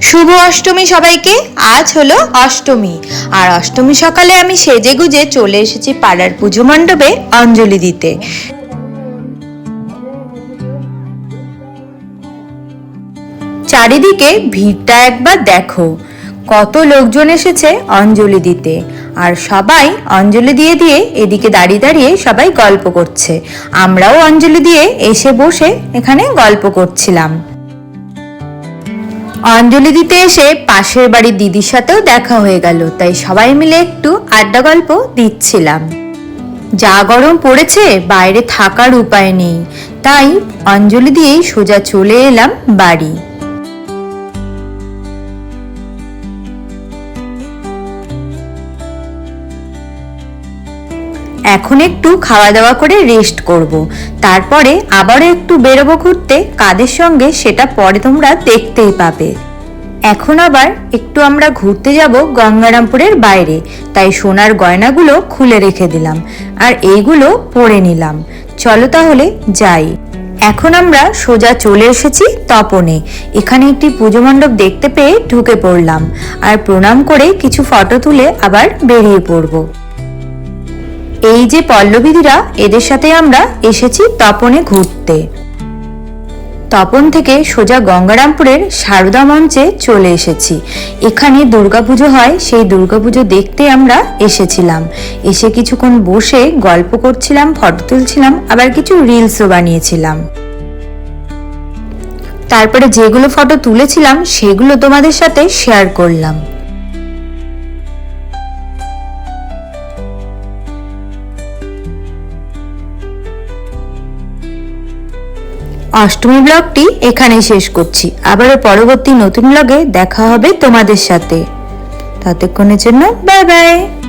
শুভ অষ্টমী সবাইকে। আজ হলো অষ্টমী। আর অষ্টমী সকালে আমি সেজে গুজে চলে এসেছি পাড়ার পুজো মণ্ডপে অঞ্জলি দিতে। চারিদিকে ভিড়টা একবার দেখো। কত লোকজন এসেছে অঞ্জলি দিতে। আর সবাই অঞ্জলি দিয়ে দিয়ে এদিকে দাঁড়িয়ে দাঁড়িয়ে সবাই গল্প করছে। আমরাও অঞ্জলি দিয়ে এসে বসে এখানে গল্প করছিলাম। অঞ্জলি দিতে এসে পাশের বাড়ির দিদির সাথেও দেখা হয়ে গেল, তাই সবাই মিলে একটু আড্ডা গল্প দিচ্ছিলাম। যা গরম পড়েছে, বাইরে থাকার উপায় নেই, তাই অঞ্জলি দিয়েই সোজা চলে এলাম বাড়ি। এখন একটু খাওয়া দাওয়া করে রেস্ট করব। তারপরে আবারও একটু বেরোবো ঘুরতে, কাদের সঙ্গে সেটা পরে তোমরা দেখতেই পাবে। এখন আবার একটু আমরা ঘুরতে যাব গঙ্গারামপুরের বাইরে, তাই সোনার গয়নাগুলো খুলে রেখে দিলাম আর এইগুলো পরে নিলাম। চলো তাহলে যাই। এখন আমরা সোজা চলে এসেছি তপনে। এখানে একটি পুজো মণ্ডপ দেখতে পেয়ে ঢুকে পড়লাম আর প্রণাম করে কিছু ফটো তুলে আবার বেরিয়ে পড়ব। এই যে পল্লবীদিরা, এদের সাথে আমরা এসেছি তপনে ঘুরতে। তপন থেকে সোজা গঙ্গারামপুরের সারদা মঞ্চে চলে এসেছি। এখানে দুর্গাপুজো হয়, সেই দুর্গাপুজো দেখতে আমরা এসেছিলাম। এসে কিছুক্ষণ বসে গল্প করছিলাম, ফটো তুলছিলাম, আবার কিছু রিলসও বানিয়েছিলাম। তারপরে যেগুলো ফটো তুলেছিলাম, সেগুলো তোমাদের সাথে শেয়ার করলাম। অষ্টমী ব্লগটি এখানেই শেষ করছি। আবারও পরবর্তী নতুন ব্লগে দেখা হবে তোমাদের সাথে। ততক্ষণের জন্য বাই বাই